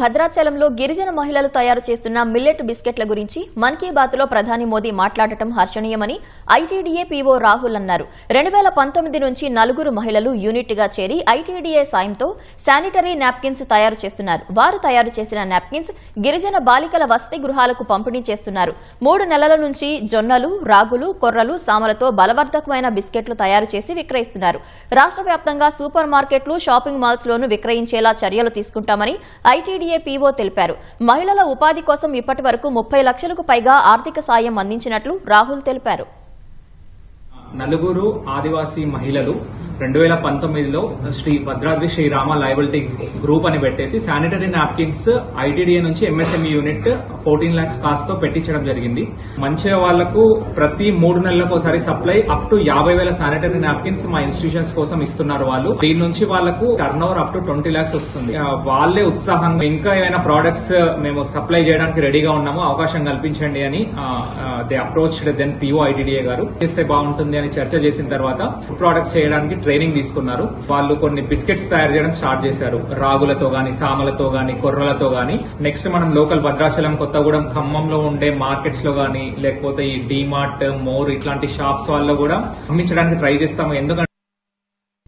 భద్రాచలంలో గిరిజన మహిళలు తయారు చేస్తున్న మిల్లెట్ బిస్కెట్ల గురించి మన్ కీ బాత్లో ప్రధాని మోదీ మాట్లాడటం హర్షణీయమని ఐటీడీఏ పీఓ రాహుల్ అన్నారు. రెండు వేల పంతొమ్మిది నుంచి నలుగురు మహిళలు యూనిట్గా చేరి ఐటీడీఏ సాయంతో శానిటరీ నాప్కిన్స్ తయారు చేస్తున్నారు. వారు తయారు చేసిన నాప్కిన్స్ గిరిజన బాలికల వసతి గృహాలకు పంపిణీ చేస్తున్నారు. మూడు నెలల నుంచి జొన్నలు రాగులు కొర్రలు సామలతో బలవర్ధకమైన బిస్కెట్లు తయారు చేసి విక్రయిస్తున్నారు. రాష్ట్ర వ్యాప్తంగా సూపర్ మార్కెట్లు షాపింగ్ మాల్స్ లోను విక్రయించేలా చర్యలు తీసుకుంటామని ఐటీడీఏ పీఓ తెలిపారు. మహిళల ఉపాధి కోసం ఇప్పటి వరకు ముప్పై లక్షలకు పైగా ఆర్థిక సాయం అందించినట్లు రాహుల్ తెలిపారు. నలుగురు ఆదివాసీ మహిళలు రెండు వేల పంతొమ్మిదిలో శ్రీ భద్రాద్రి శ్రీరామ లయబిలిటీ గ్రూప్ అని పెట్టేసి శానిటరీ నాప్కిన్స్ ఐటీడీఏ నుంచి ఎంఎస్ఎంఈ యూనిట్ ఫోర్టీన్ ల్యాక్స్ కాస్ట్తో పెట్టించడం జరిగింది. మంచిగా వాళ్ళకు ప్రతి మూడు నెలలకు ఒకసారి సప్లై అప్ టు యాభై వేల శానిటరీ నాప్కిన్స్ మా ఇన్స్టిట్యూషన్స్ కోసం ఇస్తున్నారు వాళ్ళు. దీని నుంచి వాళ్ళకు turnover up to twenty lakhs వస్తుంది. వాళ్ళే ఉత్సాహంగా ఇంకా ఏమైనా ప్రోడక్ట్స్ మేము సప్లై చేయడానికి రెడీగా ఉన్నాము అవకాశం కల్పించండి అని they approach then PO ITDA గారు. చేస్తే బాగుంటుంది అని చర్చ చేసిన తర్వాత ప్రోడక్ట్స్ చేయడానికి ట్రైనింగ్ తీసుకున్నారు. వాళ్ళు కొన్ని బిస్కెట్స్ తయారు చేయడం స్టార్ట్ చేశారు. రాగులతో గాని సామలతో గాని కొర్రలతో గాని. నెక్స్ట్ మనం లోకల్ భద్రాచలం కొత్తగూడెం ఖమ్మంలో ఉండే మార్కెట్స్లో గాని లేకపోతే ఈ డిమార్ట్ మోర్ ఇట్లాంటి షాప్స్ వాళ్ళలో కూడా అమ్మించడానికి ట్రై చేస్తాము. ఎందుకంటే